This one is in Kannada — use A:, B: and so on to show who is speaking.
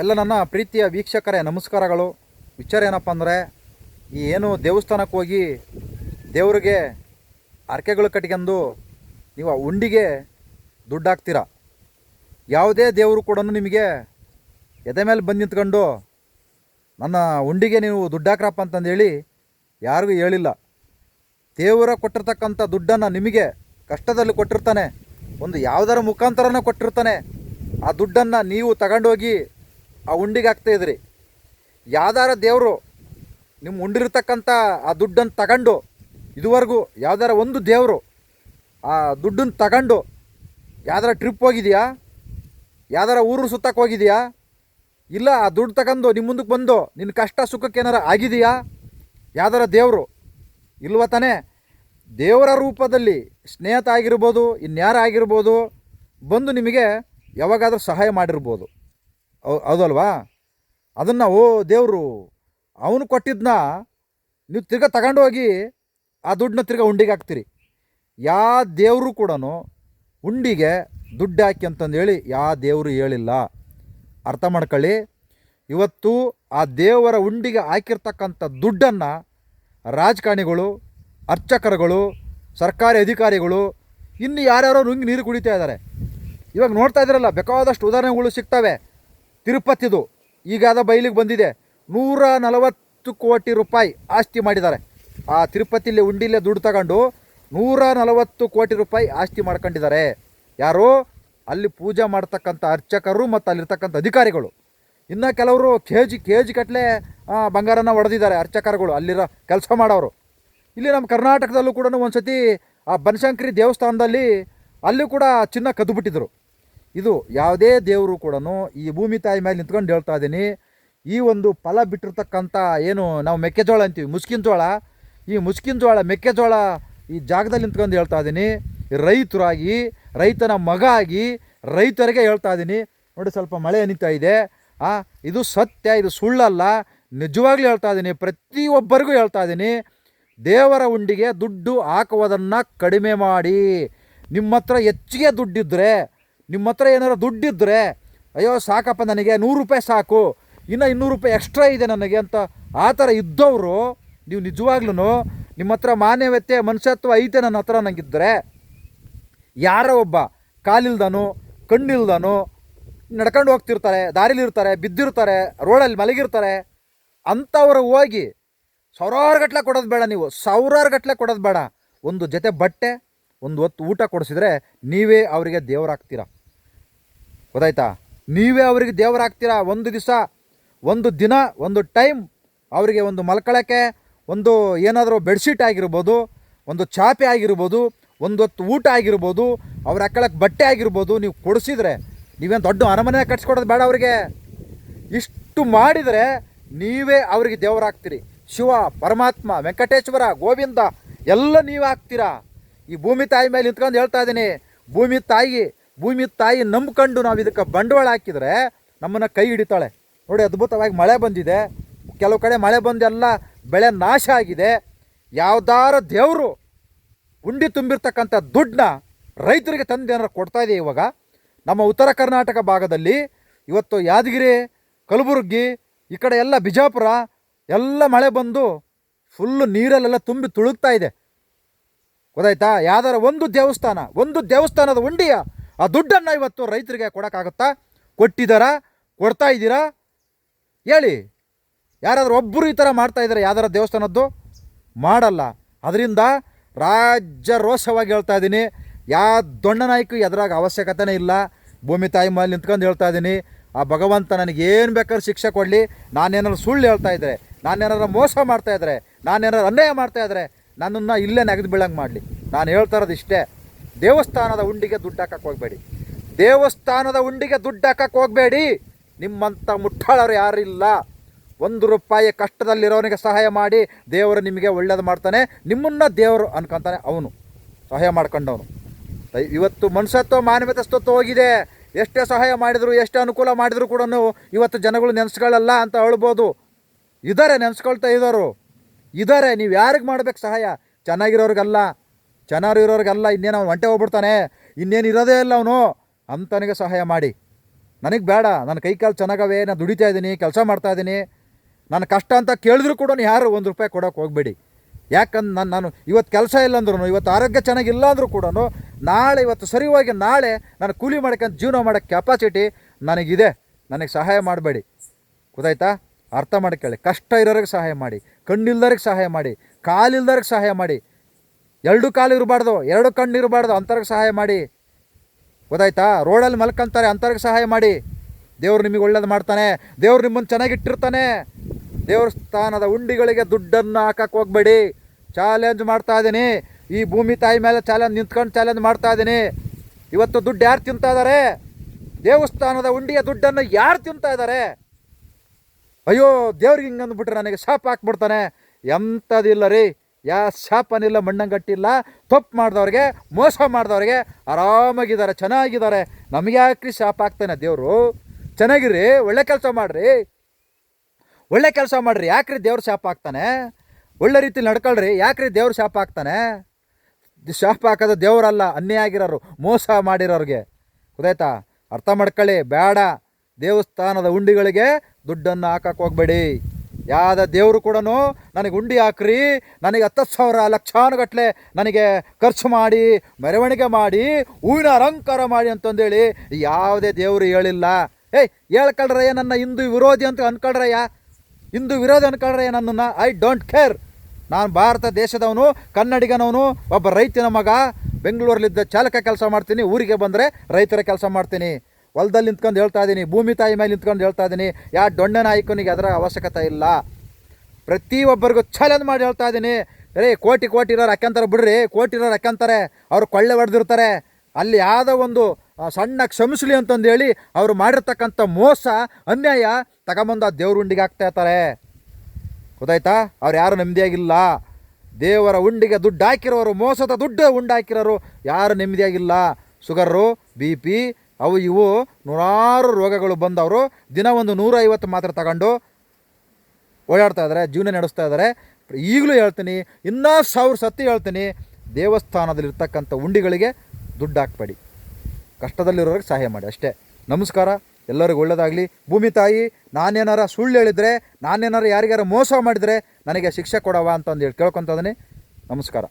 A: ಎಲ್ಲ ನನ್ನ ಪ್ರೀತಿಯ ವೀಕ್ಷಕರೇ, ನಮಸ್ಕಾರಗಳು. ವಿಚಾರ ಏನಪ್ಪ ಅಂದರೆ, ಈ ಏನು ದೇವಸ್ಥಾನಕ್ಕೆ ಹೋಗಿ ದೇವರಿಗೆ ಅರ್ಕೆಗಳು ಕಟ್ಕೊಂಡು ನೀವು ಉಂಡಿಗೆ ದುಡ್ಡು ಹಾಕ್ತೀರ ಯಾವುದೇ ದೇವರು ಕೂಡ ನಿಮಗೆ ಎದೆ ಮೇಲೆ ಬಂದು ನಿಂತ್ಕೊಂಡು, ನನ್ನ ಉಂಡಿಗೆ ನೀವು ದುಡ್ಡು ಹಾಕ್ರಪ್ಪ ಅಂತಂದೇಳಿ ಯಾರಿಗೂ ಹೇಳಿಲ್ಲ. ದೇವರ ಕೊಟ್ಟಿರ್ತಕ್ಕಂಥ ದುಡ್ಡನ್ನು ನಿಮಗೆ ಕಷ್ಟದಲ್ಲಿ ಕೊಟ್ಟಿರ್ತಾನೆ. ಒಂದು ಯಾವುದರ ಮುಖಾಂತರನೇ ಕೊಟ್ಟಿರ್ತಾನೆ. ಆ ದುಡ್ಡನ್ನು ನೀವು ತಗೊಂಡೋಗಿ ಆ ಉಂಡಿಗೆ ಹಾಕ್ತಾ ಇದ್ರಿ. ಯಾವ್ದಾರ ದೇವರು ನಿಮ್ಮ ಉಂಡಿರ್ತಕ್ಕಂಥ ಆ ದುಡ್ಡನ್ನು ತಗೊಂಡು, ಇದುವರೆಗೂ ಯಾವ್ದಾರ ಒಂದು ದೇವರು ಆ ದುಡ್ಡನ್ನು ತಗೊಂಡು ಯಾವ್ದಾರ ಟ್ರಿಪ್ ಹೋಗಿದೆಯಾ? ಯಾವ್ದಾರ ಊರು ಸುತ್ತಕ್ಕೆ ಹೋಗಿದೆಯಾ? ಇಲ್ಲ ಆ ದುಡ್ಡು ತಗೊಂಡು ನಿಮ್ಮ ಮುಂದಕ್ಕೆ ಬಂದು ನಿನ್ನ ಕಷ್ಟ ಸುಖಕ್ಕೆ ಏನಾರ ಆಗಿದೆಯಾ? ಯಾವ್ದಾರ ದೇವರು? ಇಲ್ವ ತಾನೇ? ದೇವರ ರೂಪದಲ್ಲಿ ಸ್ನೇಹಿತ ಆಗಿರ್ಬೋದು, ಇನ್ಯಾರ ಆಗಿರ್ಬೋದು, ಬಂದು ನಿಮಗೆ ಯಾವಾಗಾದರೂ ಸಹಾಯ ಮಾಡಿರ್ಬೋದು. ಹೌದಲ್ವಾ ಅದನ್ನು ಓ ದೇವರು ಅವನು ಕೊಟ್ಟಿದ್ದನ್ನ ನೀವು ತಿರ್ಗಾ ತಗೊಂಡೋಗಿ ಆ ದುಡ್ಡನ್ನ ತಿರ್ಗಾ ಉಂಡಿಗೆ ಹಾಕ್ತೀರಿ. ಯಾ ದೇವರು ಕೂಡ ಉಂಡಿಗೆ ದುಡ್ಡು ಹಾಕಿ ಅಂತಂದೇಳಿ ಯಾ ದೇವರು ಹೇಳಿಲ್ಲ. ಅರ್ಥ ಮಾಡ್ಕೊಳ್ಳಿ. ಇವತ್ತು ಆ ದೇವರ ಉಂಡಿಗೆ ಹಾಕಿರ್ತಕ್ಕಂಥ ದುಡ್ಡನ್ನು ರಾಜಕಾರಣಿಗಳು, ಅರ್ಚಕರುಗಳು, ಸರ್ಕಾರಿ ಅಧಿಕಾರಿಗಳು, ಇನ್ನು ಯಾರ್ಯಾರೋ ನುಂಗಿ ನೀರು ಕುಡಿತಾ ಇದ್ದಾರೆ. ಇವಾಗ ನೋಡ್ತಾ ಇದ್ದೀರಲ್ಲ ಬೇಕಾದಷ್ಟು ಉದಾಹರಣೆಗಳು ಸಿಗ್ತವೆ. ತಿರುಪತಿದು ಈಗ ಅದ ಬಯಲಿಗೆ ಬಂದಿದೆ. ನೂರ ನಲವತ್ತು ಕೋಟಿ ರೂಪಾಯಿ ಆಸ್ತಿ ಮಾಡಿದ್ದಾರೆ. ಆ ತಿರುಪತಿಲಿ ಉಂಡಿಲೇ ದುಡ್ಡು ತಗೊಂಡು ನೂರ ನಲವತ್ತು ಕೋಟಿ ರೂಪಾಯಿ ಆಸ್ತಿ ಮಾಡ್ಕೊಂಡಿದ್ದಾರೆ. ಯಾರು? ಅಲ್ಲಿ ಪೂಜೆ ಮಾಡ್ತಕ್ಕಂಥ ಅರ್ಚಕರು ಮತ್ತು ಅಲ್ಲಿರ್ತಕ್ಕಂಥ ಅಧಿಕಾರಿಗಳು. ಇನ್ನು ಕೆಲವರು ಕೆ ಜಿ ಕೆ ಜಿ ಕಟ್ಲೆ ಬಂಗಾರನ ಒಡೆದಿದ್ದಾರೆ ಅರ್ಚಕರುಗಳು. ಅಲ್ಲಿರೋ ಕೆಲಸ ಮಾಡೋರು. ಇಲ್ಲಿ ನಮ್ಮ ಕರ್ನಾಟಕದಲ್ಲೂ ಕೂಡ ಒಂದು ಸತಿ ಆ ಬನಶಂಕರಿ ದೇವಸ್ಥಾನದಲ್ಲಿ ಅಲ್ಲಿ ಕೂಡ ಚಿನ್ನ ಕದ್ದುಬಿಟ್ಟಿದ್ರು. ಇದು ಯಾವುದೇ ದೇವರು ಕೂಡ ಈ ಭೂಮಿ ತಾಯಿ ಮೇಲೆ ನಿಂತ್ಕೊಂಡು ಹೇಳ್ತಾ ಇದ್ದೀನಿ. ಈ ಒಂದು ಫಲ ಬಿಟ್ಟಿರ್ತಕ್ಕಂಥ ಏನು ನಾವು ಮೆಕ್ಕೆಜೋಳ ಅಂತೀವಿ, ಮುಸ್ಕಿನ ಜೋಳ. ಈ ಮುಸ್ಕಿನ ಜೋಳ, ಮೆಕ್ಕೆಜೋಳ ಈ ಜಾಗದಲ್ಲಿ ನಿಂತ್ಕೊಂಡು ಹೇಳ್ತಾ ಇದ್ದೀನಿ. ರೈತರಾಗಿ, ರೈತನ ಮಗ ಆಗಿ ರೈತರಿಗೆ ಹೇಳ್ತಾ ಇದ್ದೀನಿ. ನೋಡಿ ಸ್ವಲ್ಪ ಮಳೆ ಅನಿತಾ ಇದೆ. ಆ, ಇದು ಸತ್ಯ, ಇದು ಸುಳ್ಳಲ್ಲ. ನಿಜವಾಗ್ಲೂ ಹೇಳ್ತಾ ಇದ್ದೀನಿ. ಪ್ರತಿಯೊಬ್ಬರಿಗೂ ಹೇಳ್ತಾ ಇದ್ದೀನಿ. ದೇವರ ಉಂಡಿಗೆ ದುಡ್ಡು ಹಾಕುವುದನ್ನು ಕಡಿಮೆ ಮಾಡಿ. ನಿಮ್ಮ ಹತ್ರ ಹೆಚ್ಚಿಗೆ ದುಡ್ಡಿದ್ರೆ ನಿಮ್ಮ ಹತ್ರ ಏನಾರು ದುಡ್ಡಿದ್ದರೆ ಅಯ್ಯೋ, ಸಾಕಪ್ಪ ನನಗೆ, ನೂರು ರೂಪಾಯಿ ಸಾಕು, ಇನ್ನು ಇನ್ನೂರು ರೂಪಾಯಿ ಎಕ್ಸ್ಟ್ರಾ ಇದೆ ನನಗೆ ಅಂತ ಆ ಥರ ಇದ್ದವರು, ನೀವು ನಿಜವಾಗ್ಲೂ ನಿಮ್ಮ ಹತ್ರ ಮಾನ್ಯವ್ಯತೆ ಮನುಷ್ಯತ್ವ ಐತೆ ನನ್ನ ಹತ್ರ ನನಗಿದ್ದರೆ ಯಾರೋ ಒಬ್ಬ ಕಾಲಿಲ್ದನು, ಕಣ್ಣಿಲ್ದನು, ನಡ್ಕೊಂಡು ಹೋಗ್ತಿರ್ತಾರೆ, ದಾರಿಲಿರ್ತಾರೆ, ಬಿದ್ದಿರ್ತಾರೆ, ರೋಡಲ್ಲಿ ಮಲಗಿರ್ತಾರೆ, ಅಂಥವ್ರು ಹೋಗಿ, ಸಾವಿರಾರು ಗಟ್ಟಲೆ ಕೊಡೋದು ಬೇಡ ನೀವು, ಸಾವಿರಾರು ಗಟ್ಟಲೆ ಕೊಡೋದು ಬೇಡ. ಒಂದು ಜೊತೆ ಬಟ್ಟೆ ಒಂದು ಹೊತ್ತು ಊಟ ಕೊಡಿಸಿದ್ರೆ ನೀವೇ ಅವರಿಗೆ ದೇವರಾಗ್ತೀರಾ? ಗೊತ್ತಾಯ್ತಾ? ನೀವೇ ಅವರಿಗೆ ದೇವರಾಗ್ತೀರಾ? ಒಂದು ದಿವಸ, ಒಂದು ದಿನ, ಒಂದು ಟೈಮ್ ಅವರಿಗೆ ಒಂದು ಮಲ್ಕೊಳ್ಳೋಕ್ಕೆ ಒಂದು ಏನಾದರೂ ಬೆಡ್ಶೀಟ್ ಆಗಿರ್ಬೋದು, ಒಂದು ಚಾಪೆ ಆಗಿರ್ಬೋದು, ಒಂದು ಹೊತ್ತು ಊಟ ಆಗಿರ್ಬೋದು, ಅವ್ರು ಹಾಕೊಳ್ಳೋಕೆ ಬಟ್ಟೆ ಆಗಿರ್ಬೋದು, ನೀವು ಕೊಡಿಸಿದ್ರೆ ನೀವೇನು ದೊಡ್ಡ ಅರಮನೆ ಕಟ್ಸ್ಕೊಡೋದು ಬೇಡ ಅವರಿಗೆ. ಇಷ್ಟು ಮಾಡಿದರೆ ನೀವೇ ಅವರಿಗೆ ದೇವರಾಗ್ತೀರಿ. ಶಿವ, ಪರಮಾತ್ಮ, ವೆಂಕಟೇಶ್ವರ, ಗೋವಿಂದ ಎಲ್ಲ ನೀವೇ ಆಗ್ತೀರಾ ಈ ಭೂಮಿ ತಾಯಿ ಮೇಲೆ ನಿಂತ್ಕೊಂಡು ಹೇಳ್ತಾ ಇದ್ದೀನಿ, ಭೂಮಿ ತಾಯಿ ಭೂಮಿ ತಾಯಿ ನಂಬ್ಕೊಂಡು ನಾವು ಇದಕ್ಕೆ ಬಂಡವಾಳ ಹಾಕಿದರೆ ನಮ್ಮನ್ನು ಕೈ ಹಿಡಿತಾಳೆ. ನೋಡಿ ಅದ್ಭುತವಾಗಿ ಮಳೆ ಬಂದಿದೆ. ಕೆಲವು ಕಡೆ ಮಳೆ ಬಂದು ಎಲ್ಲ ಬೆಳೆ ನಾಶ ಆಗಿದೆ. ಯಾವ್ದಾರ ದೇವರು ಉಂಡಿ ತುಂಬಿರ್ತಕ್ಕಂಥ ದುಡ್ಡನ್ನ ರೈತರಿಗೆ ತಂದು ಏನಾರು ಇದೆ ಇವಾಗ? ನಮ್ಮ ಉತ್ತರ ಕರ್ನಾಟಕ ಭಾಗದಲ್ಲಿ ಇವತ್ತು ಯಾದಗಿರಿ, ಕಲಬುರಗಿ, ಈ ಕಡೆ ಎಲ್ಲ ಬಿಜಾಪುರ ಎಲ್ಲ ಮಳೆ ಬಂದು ಫುಲ್ಲು ನೀರಲ್ಲೆಲ್ಲ ತುಂಬಿ ತುಳುಕ್ತಾ ಇದೆ. ಗೊತ್ತಾಯ್ತಾ? ಯಾವ್ದಾರ ಒಂದು ದೇವಸ್ಥಾನ, ಒಂದು ದೇವಸ್ಥಾನದ ಉಂಡಿಯ ಆ ದುಡ್ಡನ್ನು ಇವತ್ತು ರೈತರಿಗೆ ಕೊಡೋಕ್ಕಾಗುತ್ತಾ? ಕೊಟ್ಟಿದ್ದಾರಾ ಕೊಡ್ತಾ ಇದ್ದೀರಾ? ಹೇಳಿ. ಯಾರಾದರೂ ಒಬ್ಬರು ಈ ಥರ ಮಾಡ್ತಾ ಇದ್ದಾರೆ ಯಾವ್ದಾರ ದೇವಸ್ಥಾನದ್ದು? ಮಾಡಲ್ಲ. ಅದರಿಂದ ರಾಜ್ಯ ರೋಷವಾಗಿ ಹೇಳ್ತಾ ಇದ್ದೀನಿ. ಯಾವ ದೊಣ್ಣ ನಾಯ್ಕು ಎದುರಾಗ ಅವಶ್ಯಕತೆನೇ ಇಲ್ಲ. ಭೂಮಿ ತಾಯಿ ಮೇಲೆ ನಿಂತ್ಕೊಂಡು ಹೇಳ್ತಾ ಇದ್ದೀನಿ. ಆ ಭಗವಂತ ನನಗೇನು ಬೇಕಾದ್ರೂ ಶಿಕ್ಷೆ ಕೊಡಲಿ. ನಾನೇನಾದ್ರು ಸುಳ್ಳು ಹೇಳ್ತಾ ಇದ್ದರೆ ನಾನೇನಾದ್ರು ಮೋಸ ಮಾಡ್ತಾ ಇದ್ದರೆ ನಾನೇನಾದ್ರು ಅನ್ಯಾಯ ಮಾಡ್ತಾ ಇದ್ದರೆ ನನ್ನನ್ನು ಇಲ್ಲೇ ನೆಗೆದು ಬೀಳಂಗೆ ಮಾಡಲಿ. ನಾನು ಹೇಳ್ತಾ ಇರೋದು ಇಷ್ಟೇ. ದೇವಸ್ಥಾನದ ಉಂಡಿಗೆ ದುಡ್ಡು ಹಾಕಕ್ಕೆ ಹೋಗಬೇಡಿ. ದೇವಸ್ಥಾನದ ಉಂಡಿಗೆ ದುಡ್ಡು ಹಾಕಕ್ಕೆ ಹೋಗಬೇಡಿ. ನಿಮ್ಮಂಥ ಮುಟ್ಟಾಳರು ಯಾರಿಲ್ಲ. ಒಂದು ರೂಪಾಯಿ ಕಷ್ಟದಲ್ಲಿರೋನಿಗೆ ಸಹಾಯ ಮಾಡಿ ದೇವರು ನಿಮಗೆ ಒಳ್ಳೇದು ಮಾಡ್ತಾನೆ. ನಿಮ್ಮನ್ನ ದೇವರು ಅನ್ಕೊಂತಾನೆ ಅವನು. ಸಹಾಯ ಮಾಡ್ಕೊಂಡವನು. ಇವತ್ತು ಮನುಷ್ಯತ್ವ ಮಾನವತೆ ಸ್ತತ್ವ ಹೋಗಿದೆ. ಎಷ್ಟೇ ಸಹಾಯ ಮಾಡಿದ್ರು, ಎಷ್ಟೇ ಅನುಕೂಲ ಮಾಡಿದ್ರು ಕೂಡ ಇವತ್ತು ಜನಗಳು ನೆನೆಸ್ಕೊಳ್ಳಲ್ಲ ಅಂತ ಹೇಳ್ಬೋದು. ಇದ್ದಾರೆ ನೆನೆಸ್ಕೊಳ್ತಾ ಇರೋರು. ಇದ್ದಾರೆ ನೀವು ಯಾರಿಗೆ ಮಾಡ್ಬೇಕು ಸಹಾಯ? ಚೆನ್ನಾಗಿರೋರಿಗಲ್ಲ ಚೆನ್ನಾಗಿರೋರಿಗಲ್ಲ, ಇನ್ನೇನು ಅವ್ನು ಒಂಟೆ ಹೋಗ್ಬಿಡ್ತಾನೆ, ಇನ್ನೇನು ಇರೋದೇ ಇಲ್ಲ ಅವನು ಅಂತನಿಗೆ ಸಹಾಯ ಮಾಡಿ. ನನಗೆ ಬೇಡ ನನ್ನ ಕೈ ಕಾಲು ಚೆನ್ನಾಗವೆ, ನಾನು ದುಡಿತಾ ಇದ್ದೀನಿ, ಕೆಲಸ ಮಾಡ್ತಾ ಇದ್ದೀನಿ. ನನ್ನ ಕಷ್ಟ ಅಂತ ಕೇಳಿದ್ರು ಕೂಡ ಯಾರು ಒಂದು ರೂಪಾಯಿ ಕೊಡೋಕೆ ಹೋಗಬೇಡಿ. ಯಾಕಂದ್ರೆ ನಾನು ನಾನು ಇವತ್ತು ಕೆಲಸ ಇಲ್ಲ ಅಂದ್ರೂ ಇವತ್ತು ಆರೋಗ್ಯ ಚೆನ್ನಾಗಿಲ್ಲ ಅಂದರೂ ಕೂಡ ನಾಳೆ, ಇವತ್ತು ಸರಿ ನಾಳೆ ನಾನು ಕೂಲಿ ಮಾಡ್ಕೊಂಡು ಜೀವನ ಮಾಡೋಕ್ಕೆ ಕೆಪಾಸಿಟಿ ನನಗಿದೆ. ನನಗೆ ಸಹಾಯ ಮಾಡಬೇಡಿ. ಗೊತ್ತಾಯ್ತಾ? ಅರ್ಥ ಮಾಡ್ಕೊಳ್ಳಿ. ಕಷ್ಟ ಇರೋರಿಗೆ ಸಹಾಯ ಮಾಡಿ. ಕಣ್ಣಿಲ್ದವ್ರಿಗೆ ಸಹಾಯ ಮಾಡಿ. ಕಾಲಿಲ್ದವ್ರಿಗೆ ಸಹಾಯ ಮಾಡಿ. ಎರಡು ಕಾಲು ಇರಬಾರ್ದು, ಎರಡು ಕಣ್ಣು ಇರಬಾರ್ದು, ಅಂಥವ್ರಿಗೆ ಸಹಾಯ ಮಾಡಿ. ಗೊತ್ತಾಯ್ತಾ? ರೋಡಲ್ಲಿ ಮಲ್ಕೊಂತಾರೆ, ಅಂಥವ್ರಿಗೆ ಸಹಾಯ ಮಾಡಿ. ದೇವ್ರು ನಿಮಗೆ ಒಳ್ಳೇದು ಮಾಡ್ತಾನೆ. ದೇವ್ರು ನಿಮ್ಮನ್ನು ಚೆನ್ನಾಗಿಟ್ಟಿರ್ತಾನೆ. ದೇವಸ್ಥಾನದ ಉಂಡಿಗಳಿಗೆ ದುಡ್ಡನ್ನು ಹಾಕಕ್ಕೆ ಹೋಗಬೇಡಿ. ಚಾಲೆಂಜ್ ಮಾಡ್ತಾ ಇದ್ದೀನಿ. ಈ ಭೂಮಿ ತಾಯಿ ಮೇಲೆ ಚಾಲೆಂಜ್, ನಿಂತ್ಕೊಂಡು ಚಾಲೆಂಜ್ ಮಾಡ್ತಾ ಇದ್ದೀನಿ. ಇವತ್ತು ದುಡ್ಡು ಯಾರು ತಿಂತಾ ಇದ್ದಾರೆ? ದೇವಸ್ಥಾನದ ಉಂಡಿಯ ದುಡ್ಡನ್ನು ಯಾರು ತಿಂತಾ ಇದ್ದಾರೆ? ಅಯ್ಯೋ, ದೇವ್ರಿಗೆ ಹಿಂಗೆ ಅಂದ್ಬಿಟ್ರೆ ನನಗೆ ಶಾಪ ಹಾಕ್ಬಿಡ್ತಾನೆ. ಎಂಥದಿಲ್ಲ ರೀ. ಯಾ ಶಾಪನಿಲ್ಲ, ಮಣ್ಣಂಗಟ್ಟಿಲ್ಲ, ತಪ್ಪು ಮಾಡಿದವ್ರಿಗೆ, ಮೋಸ ಮಾಡಿದವ್ರಿಗೆ ಆರಾಮಾಗಿದ್ದಾರೆ, ಚೆನ್ನಾಗಿದ್ದಾರೆ. ನಮಗೆ ಯಾಕ್ರಿ ಶಾಪ ಹಾಕ್ತಾನೆ ದೇವರು? ಚೆನ್ನಾಗಿರಿ, ಒಳ್ಳೆ ಕೆಲಸ ಮಾಡಿರಿ. ಒಳ್ಳೆ ಕೆಲಸ ಮಾಡಿರಿ, ಯಾಕ್ರಿ ದೇವ್ರ ಶಾಪ ಹಾಕ್ತಾನೆ? ಒಳ್ಳೆ ರೀತಿಲಿ ನಡ್ಕೊಳ್ರಿ, ಯಾಕ್ರಿ ದೇವ್ರ ಶಾಪ ಹಾಕ್ತಾನೆ? ದ್- ಶಾಪ ಹಾಕೋದು ದೇವರಲ್ಲ ಅನ್ಯ ಆಗಿರೋರು, ಮೋಸ ಮಾಡಿರೋರಿಗೆ. ಗೊತ್ತಾಯ್ತಾ? ಅರ್ಥ ಮಾಡ್ಕೊಳ್ಳಿ, ಬೇಡ. ದೇವಸ್ಥಾನದ ಉಂಡಿಗಳಿಗೆ ದುಡ್ಡನ್ನು ಹಾಕಕ್ಕೆ ಹೋಗಬೇಡಿ. ಯಾವ ದೇವರು ಕೂಡ ನನಗೆ ಉಂಡಿ ಹಾಕ್ರಿ, ನನಗೆ ಹತ್ತು ಸಾವಿರ ಲಕ್ಷಾನುಗಟ್ಟಲೆ ನನಗೆ ಖರ್ಚು ಮಾಡಿ, ಮೆರವಣಿಗೆ ಮಾಡಿ ಹೂವಿನ ಅಲಂಕಾರ ಮಾಡಿ ಅಂತಂದೇಳಿ ಯಾವುದೇ ದೇವರು ಹೇಳಿಲ್ಲ. ಏಯ್, ಹೇಳ್ಕೊಳ್ರಯ್ಯ ನನ್ನ ಹಿಂದೂ ವಿರೋಧಿ ಅಂತ ಅನ್ಕೊಳ್ರಯ್ಯ. ಹಿಂದೂ ವಿರೋಧಿ ಅನ್ಕೊಳ್ರಯ್ಯ ನನ್ನನ್ನು. ಐ ಡೋಂಟ್ ಕೇರ್ ನಾನು ಭಾರತ ದೇಶದವನು, ಕನ್ನಡಿಗನವನು, ಒಬ್ಬ ರೈತನ ಮಗ. ಬೆಂಗಳೂರಲ್ಲಿದ್ದ ಚಾಲಕ ಕೆಲಸ ಮಾಡ್ತೀನಿ, ಊರಿಗೆ ಬಂದರೆ ರೈತರ ಕೆಲಸ ಮಾಡ್ತೀನಿ. ಹೊಲದಲ್ಲಿ ನಿಂತ್ಕೊಂಡು ಹೇಳ್ತಾ ಇದ್ದೀನಿ, ಭೂಮಿ ತಾಯಿ ಮೇಲೆ ನಿಂತ್ಕೊಂಡು ಹೇಳ್ತಾ ಇದ್ದೀನಿ, ಯಾ ದೊಣ್ಣೆ ನಾಯಕನಿಗೆ ಅದರ ಅವಶ್ಯಕತೆ ಇಲ್ಲ. ಪ್ರತಿಯೊಬ್ಬರಿಗೂ ಚಾಲೆಂಜ್ ಮಾಡಿ ಹೇಳ್ತಾ ಇದ್ದೀನಿ ರೇ ಕೋಟಿ ಕೋಟಿ ಇರೋರು ಹಾಕ್ಯಂತಾರೆ ಬಿಡ್ರಿ, ಕೋಟಿ ಇರೋರು ಹಾಕ್ಯಂತಾರೆ ಅವ್ರು ಕೊಳ್ಳೆ ಹೊಡೆದಿರ್ತಾರೆ. ಅಲ್ಲಿ ಯಾವುದೋ ಒಂದು ಸಣ್ಣ ಕ್ಷಮಿಸಲಿ ಅಂತಂದು ಹೇಳಿ ಅವರು ಮಾಡಿರ್ತಕ್ಕಂಥ ಮೋಸ, ಅನ್ಯಾಯ ತಗೊಂಬಂದು ಆ ದೇವ್ರ ಉಂಡಿಗೆ ಹಾಕ್ತಾ ಇರ್ತಾರೆ. ಗೊತ್ತಾಯ್ತಾ? ಅವ್ರು ಯಾರು ನೆಮ್ಮದಿಯಾಗಿಲ್ಲ. ದೇವರ ಉಂಡಿಗೆ ದುಡ್ಡು ಹಾಕಿರೋರು, ಮೋಸದ ದುಡ್ಡು ಉಂಡು ಹಾಕಿರೋರು ಯಾರು ನೆಮ್ಮದಿಯಾಗಿಲ್ಲ. ಶುಗರು ಬಿ ಪಿ ಅವು ಇವು ನೂರಾರು ರೋಗಗಳು ಬಂದವರು. ದಿನ ಒಂದು ನೂರೈವತ್ತು ಮಾತ್ರ ತಗೊಂಡು ಓಡಾಡ್ತಾ ಇದ್ದಾರೆ ಜೀವನ ನಡೆಸ್ತಾ ಇದ್ದಾರೆ ಈಗಲೂ ಹೇಳ್ತೀನಿ, ಇನ್ನೂ ಸಾವಿರ ಸತಿ ಹೇಳ್ತೀನಿ, ದೇವಸ್ಥಾನದಲ್ಲಿರ್ತಕ್ಕಂಥ ಉಂಡಿಗಳಿಗೆ ದುಡ್ಡು ಹಾಕ್ಬೇಡಿ. ಕಷ್ಟದಲ್ಲಿರೋರಿಗೆ ಸಹಾಯ ಮಾಡಿ, ಅಷ್ಟೇ. ನಮಸ್ಕಾರ, ಎಲ್ಲರಿಗೂ ಒಳ್ಳೆಯದಾಗಲಿ ಭೂಮಿ ತಾಯಿ, ನಾನೇನಾರ ಸುಳ್ಳು ಹೇಳಿದರೆ, ನಾನೇನಾರ ಯಾರಿಗಾರ ಮೋಸ ಮಾಡಿದರೆ ನನಗೆ ಶಿಕ್ಷೆ ಕೊಡವ ಅಂತಂದು ಹೇಳಿ ಇದ್ದೀನಿ. ನಮಸ್ಕಾರ.